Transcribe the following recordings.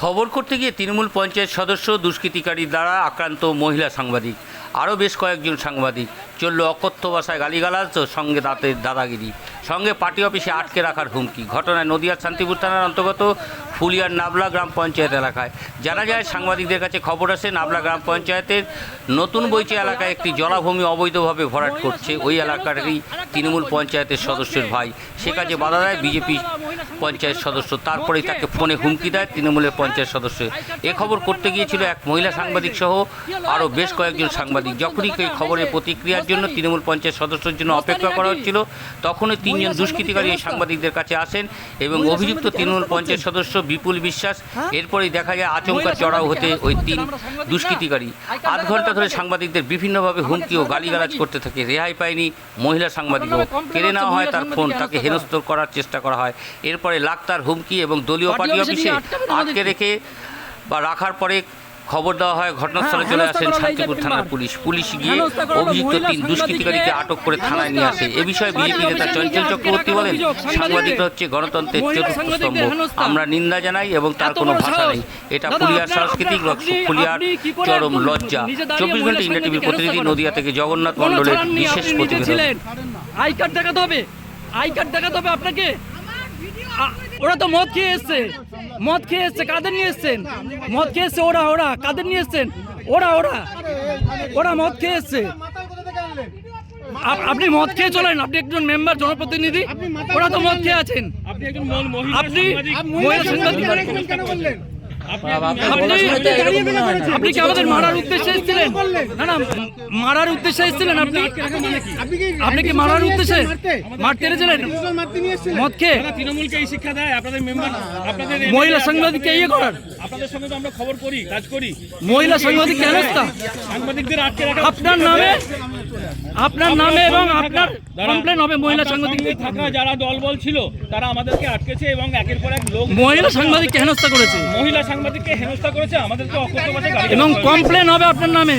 খবর করতে গিয়ে তৃণমূল পঞ্চায়েত সদস্য দুষ্কৃতিকারী দ্বারা আক্রান্ত মহিলা সাংবাদিক, আরও বেশ কয়েকজন সাংবাদিক, চলল অকথ্য ভাষায় গালিগালাজ ও সঙ্গে দাঁতের দাদাগিরি। সঙ্গে পার্টি অফিসে আটকে রাখার হুমকি। ঘটনায় নদিয়ার শান্তিপুর থানার অন্তর্গত ফুলিয়ার নাবলা গ্রাম পঞ্চায়েত এলাকায়। জানা যায়, সাংবাদিকদের কাছে খবর আসে, নাবলা গ্রাম পঞ্চায়েতের নতুন বইচে এলাকায় একটি জলাভূমি অবৈধভাবে ভরাট করছে। ওই এলাকারই তৃণমূল পঞ্চায়েতের সদস্যের ভাই। সে কাজে বাধা দেয়, বিজেপি পঞ্চায়েত সদস্য। তারপরেই তাকে ফোনে হুমকি দেয়, তৃণমূলের পঞ্চায়েত সদস্য। এ খবর করতে গিয়েছিল এক মহিলা সাংবাদিক সহ আরও বেশ কয়েকজন সাংবাদিক। যখনই এই খবরের প্রতিক্রিয়ার জন্য তৃণমূল পঞ্চায়েত সদস্যের জন্য অপেক্ষা করা হচ্ছিল, তখনই তিনজন দুষ্কৃতিকারী এই সাংবাদিকদের কাছে আসেন এবং অভিযুক্ত তৃণমূল পঞ্চায়েত সদস্য বিপুল বিশ্বাস। এরপরেই দেখা যায় আচমকা চড়াও হতে ওই তিন দুষ্কৃতিকারী। আধ ঘণ্টা ধরে সাংবাদিকদের বিভিন্নভাবে হুমকি ও গালিগালাজ করতে থাকে। রেহাই পায়নি মহিলা সাংবাদিকও। কেড়ে নেওয়া হয় তার ফোন, তাকে হেনস্থ করার চেষ্টা করা হয়। এরপরে লাক্তার হুমকি এবং দলীয় পার্টি অফিসে আটকে রেখে বা রাখার পরে খবর দেওয়া হয় ঘটনাস্থলে চলে আসেন শান্তিপুর থানার পুলিশ। পুলিশ গিয়ে অভিযুক্ত তিন দুষ্কৃতিকারীকে আটক করে থানায় নিয়ে আসে। এ বিষয়ে বিজেপি নেতা চঞ্চল চক্রবর্তী বলেন সাংবাদিকরা হচ্ছে গণতন্ত্রের চতুর্থ স্তম্ভ। আমরা নিন্দা জানাই এবং তার কোনো ভাষা নেই। এটা ফুলিয়ার সাংস্কৃতিক ফুলিয়ার চরম লজ্জা। চব্বিশ ঘণ্টা ইন্ডিয়া টিভির প্রতিনিধি নদিয়া থেকে জগন্নাথ মণ্ডলের বিশেষ প্রতিবেদন। আই কার্ড দেখাতে হবে। আই কার্ড দেখাতে হবে আপনাকে? ওরা তো মদ খেয়ে এসছে। মদ খেয়ে এসছে কাদের নিয়ে এসছেন মদ খেয়ে এসছে ওরা ওরা কাদের নিয়ে এসছেন ওরা ওরা ওরা মদ খেয়ে এসছে। আপ- আপনি মদ খেয়ে চলেন আপনি একজন মেম্বার জনপ্রতিনিধি ওরা তো মদ খেয়ে আছেন। আপনি একজন মহিলা- সাংবাদিক। আপনি কি আমাদের মারার উদ্দেশ্যে এসেছিলেন না না মারার উদ্দেশ্যে এসেছিলেন আপনি আপনি কি মারার উদ্দেশ্যে মারতে এসেছিলেন মদ খেয়ে তৃণমূলকে এই শিক্ষা দেয় আপনাদের মেম্বার আপনাদের মহিলা সাংবাদিককে ইয়ে করার আপনাদের সঙ্গে তো আমরা খবর করি কাজ করি মহিলা সাংবাদিক কেন সাংবাদিকদের আটকে রাখা আপনার নামে আপনার নামে এবং আপনার কমপ্লেন হবে মহিলা সাংবাদিক থাকা যারা দলবল ছিল তারা আমাদেরকে আটকেছে এবং একের পর এক লোক মহিলা সাংবাদিককে হেনস্থা করেছে। মহিলা সাংবাদিককে হেনস্থা করেছে আমাদেরকে অকথ্য এবং কমপ্লেন হবে আপনার নামে।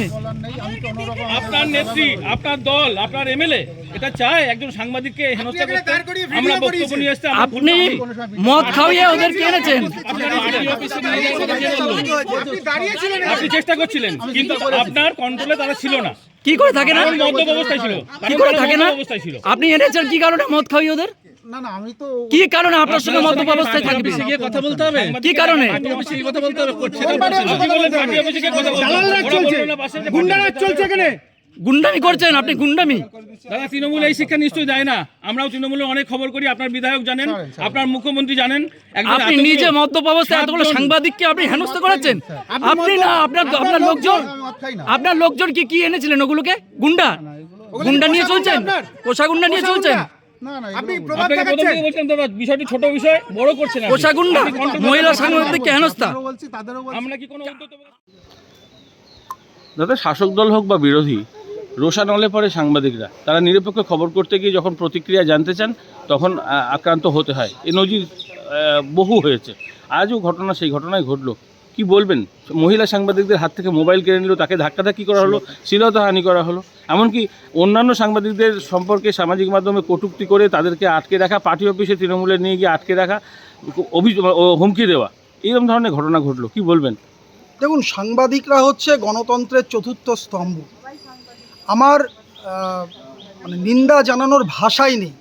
আপনার নেত্রী আপনার দল আপনার এমএলএ এটা চায় একজন সাংবাদিককে হেনস্থা করতে। আমরা বক্তব্য নিয়ে আমরা আপনি মদ খাওয়িয়ে ওদেরকে এনেছেন? আপনি চেষ্টা করছিলেন কিন্তু আপনার কন্ট্রোলে তারা ছিল না কি করে থাকে না? মদ্যপ অবস্থায় ছিল। কি করে থাকে না? অবস্থায় ছিল। আপনি এনেছেন কি কারণে মদ খাওয়িয়ে ওদের? না না আমি তো কি কারণে আপনার সঙ্গে মদ্যপ অবস্থায় থাকবে? কথা বলতে হবে। কি কারণে? কথা বলতে হবে। গিয়ে চলছে। চলছে এখানে। গুন্ডামি করছেন আপনি গুন্ডামি। দাদা তৃণমূল এই শিক্ষা নিশ্চয়ই দেয় না। আমরাও তৃণমূলের অনেক খবর করি আপনার বিধায়ক জানেন আপনার মুখ্যমন্ত্রী জানেন আপনি নিজে মদ্যপ অবস্থায় এতগুলো সাংবাদিককে আপনি হেনস্থা করাচ্ছেন? আপনি না আপনার আপনার লোকজন আপনার লোকজন কি কি এনেছিলেন ওগুলোকে? গুন্ডা? গুন্ডা নিয়ে চলছেন? পোষা গুন্ডা নিয়ে চলছেন? না না আপনি প্রথম দেখাচ্ছেন দাদা বিষয়টি ছোট বিষয় বড় করছেন আপনি। পোষা গুন্ডা? মহিলা করতে পারছেন না। সাংবাদিককে হেনস্থা? তাদেরও বলছি তাদেরও বলছি। আমরা কি কোনো দাদা শাসক দল হোক বা বিরোধী রোষানলে পরে সাংবাদিকরা। তারা নিরপেক্ষ খবর করতে গিয়ে যখন প্রতিক্রিয়া জানতে চান তখন আক্রান্ত হতে হয়। এ নজির বহু হয়েছে। আজও ঘটনা সেই ঘটনায় ঘটলো। কি বলবেন? মহিলা সাংবাদিকদের হাত থেকে মোবাইল কেড়ে নিল তাকে ধাক্কাধাক্কি করা হলো শ্লীলতাহানি করা হলো। এমনকি অন্যান্য সাংবাদিকদের সম্পর্কে সামাজিক মাধ্যমে কটূক্তি করে তাদেরকে আটকে রাখা পার্টি অফিসে তৃণমূলে নিয়ে গিয়ে আটকে রাখা অভিযোগ হুমকি দেওয়া। এইরকম ধরনের ঘটনা ঘটলো। কি বলবেন? দেখুন সাংবাদিকরা হচ্ছে গণতন্ত্রের চতুর্থ স্তম্ভ। আমার মানে নিন্দা জানানোর ভাষাই নেই।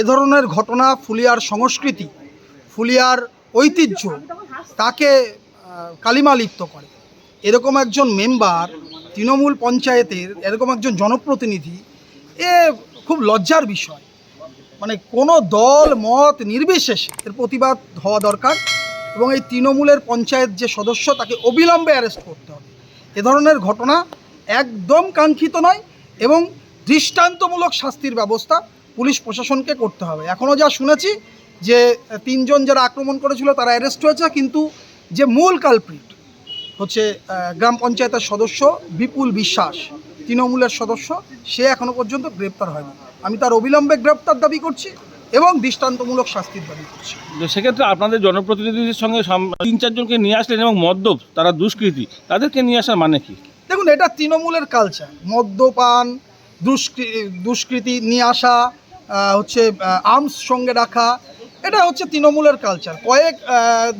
এ ধরনের ঘটনা ফুলিয়ার সংস্কৃতি, ফুলিয়ার ঐতিহ্য তাকে কালিমালিপ্ত করে। এরকম একজন মেম্বার তৃণমূল পঞ্চায়েতের, এরকম একজন জনপ্রতিনিধি, এ খুব লজ্জার বিষয়। মানে কোনো দল, মত নির্বিশেষে এর প্রতিবাদ হওয়া দরকার এবং এই তৃণমূলের পঞ্চায়েত যে সদস্য, তাকে অবিলম্বে অ্যারেস্ট করতে হবে। এ ধরনের ঘটনা একদম কাঙ্ক্ষিত নয় এবং দৃষ্টান্তমূলক শাস্তির ব্যবস্থা পুলিশ প্রশাসনকে করতে হবে। এখনও যা শুনেছি যে তিনজন যারা আক্রমণ করেছিল তারা অ্যারেস্ট হয়েছে, কিন্তু যে মূল কালপ্রিট হচ্ছে গ্রাম পঞ্চায়েতের সদস্য বিপুল বিশ্বাস, তৃণমূলের সদস্য, সে এখনও পর্যন্ত গ্রেপ্তার হয়নি। আমি তার অবিলম্বে গ্রেপ্তার দাবি করছি এবং দৃষ্টান্তমূলক শাস্তির দাবি করছি। সেক্ষেত্রে আপনাদের জনপ্রতিনিধিদের সঙ্গে তিন চারজনকে নিয়ে আসলেন এবং মদ্যপ, তারা দুষ্কৃতী, তাদেরকে নিয়ে আসার মানে কি? দেখুন, এটা তৃণমূলের কালচার মদ্যপান, দুষ্কৃ, দুষ্কৃতি নিয়ে আসা হচ্ছে আর্মস সঙ্গে রাখা, এটা হচ্ছে তৃণমূলের কালচার কয়েক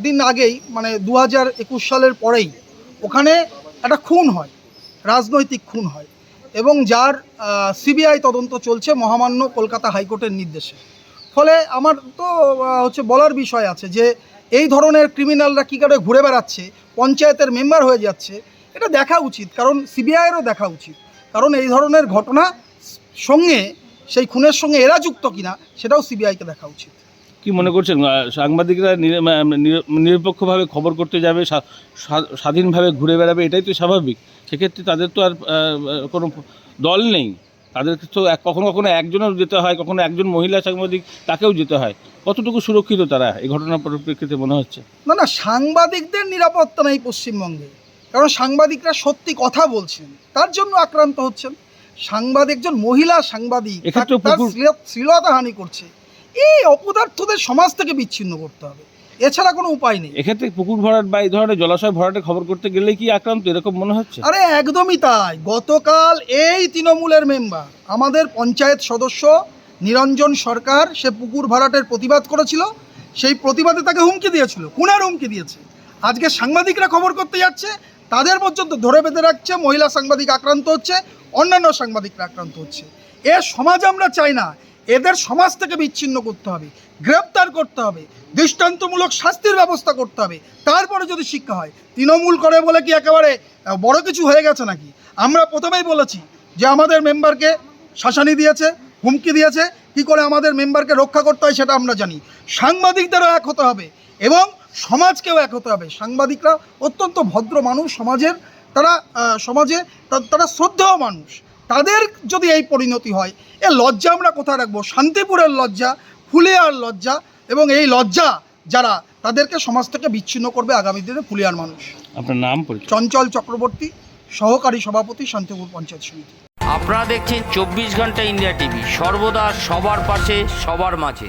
দিন আগেই মানে দু হাজার একুশ সালের পরেই, ওখানে একটা খুন হয়, রাজনৈতিক খুন হয়, এবং যার সিবিআই তদন্ত চলছে মহামান্য কলকাতা হাইকোর্টের নির্দেশে। ফলে আমার তো হচ্ছে, বলার বিষয় আছে যে, এই ধরনের ক্রিমিনালরা কী করে ঘুরে বেড়াচ্ছে, পঞ্চায়েতের মেম্বার হয়ে যাচ্ছে এটা দেখা উচিত কারণ সিবিআইয়েরও দেখা উচিত। কারণ এই ধরনের ঘটনা সঙ্গে সেই খুনের সঙ্গে এরা যুক্ত কিনা সেটাও সিবিআইকে দেখা উচিত। কি মনে করছেন? সাংবাদিকরা নিরপেক্ষভাবে খবর করতে যাবে স্বা- স্বা- স্বাধীনভাবে ঘুরে বেড়াবে এটাই তো স্বাভাবিক। সেক্ষেত্রে তাদের তো আর কোনো দল নেই। তাদেরকে তো এক- কখনো কখনো একজনও যেতে হয় কখনো একজন মহিলা সাংবাদিক তাকেও যেতে হয়। কতটুকু সুরক্ষিত তারা এই ঘটনার পরিপ্রেক্ষিতে মনে হচ্ছে? না না সাংবাদিকদের নিরাপত্তা নেই পশ্চিমবঙ্গে। কারণ সাংবাদিকরা সত্যি কথা বলছেন। তার জন্য আক্রান্ত হচ্ছেন। সাংবাদিক একজন মহিলা সাংবাদিক এক্ষেত্রেও তার পুকুর- শ্লীল- শ্লীলতাহানি করছে। এই অপদার্থদের সমাজ থেকে বিচ্ছিন্ন করতে হবে। এছাড়া কোনো উপায় নেই। এক্ষেত্রে পুকুর ভরাট বা এই ধরনের জলাশয় ভরাটের খবর করতে গেলে কি আক্রান্ত? এরকম মনে হচ্ছে? আরে একদমই তাই। গতকাল এই তৃণমূলের মেম্বার আমাদের পঞ্চায়েত সদস্য নিরঞ্জন সরকার সে পুকুর ভরাটের প্রতিবাদ করেছিল। সেই প্রতিবাদে তাকে হুমকি দিয়েছিল। কুনার হুমকি দিয়েছে। আজকে সাংবাদিকরা খবর করতে যাচ্ছে তাদের পর্যন্ত ধরে বেঁধে রাখছে, মহিলা সাংবাদিক আক্রান্ত হচ্ছে, অন্যান্য সাংবাদিকরা আক্রান্ত হচ্ছে। এ সমাজ আমরা চাই না, এদের সমাজ থেকে বিচ্ছিন্ন করতে হবে, গ্রেপ্তার করতে হবে, দৃষ্টান্তমূলক শাস্তির ব্যবস্থা করতে হবে, তারপরে যদি শিক্ষা হয়। তৃণমূল করে বলে কি একেবারে বড় কিছু হয়ে গেছে নাকি? আমরা প্রথমেই বলেছি যে আমাদের মেম্বারকে শাসানি দিয়েছে, হুমকি দিয়েছে, কি করে আমাদের মেম্বারকে রক্ষা করতে হয় সেটা আমরা জানি। সাংবাদিকদেরও এক হতে হবে এবং সমাজকেও এক হতে হবে। সাংবাদিকরা অত্যন্ত ভদ্র মানুষ সমাজের। তারা সমাজে তারা শ্রদ্ধেয় মানুষ। তাদের যদি এই পরিণতি হয় এ লজ্জা আমরা কোথায় রাখব? শান্তিপুরের লজ্জা ফুলিয়ার লজ্জা এবং এই লজ্জা যারা তাদেরকে সমাজ থেকে বিচ্ছিন্ন করবে আগামী দিনে ফুলিয়ার মানুষ। আপনার নাম চঞ্চল চক্রবর্তী সহকারী সভাপতি শান্তিপুর পঞ্চায়েত সমিতি। আপনারা দেখছেন চব্বিশ ঘণ্টা ইন্ডিয়া টিভি সর্বদা সবার পাশে সবার মাঝে।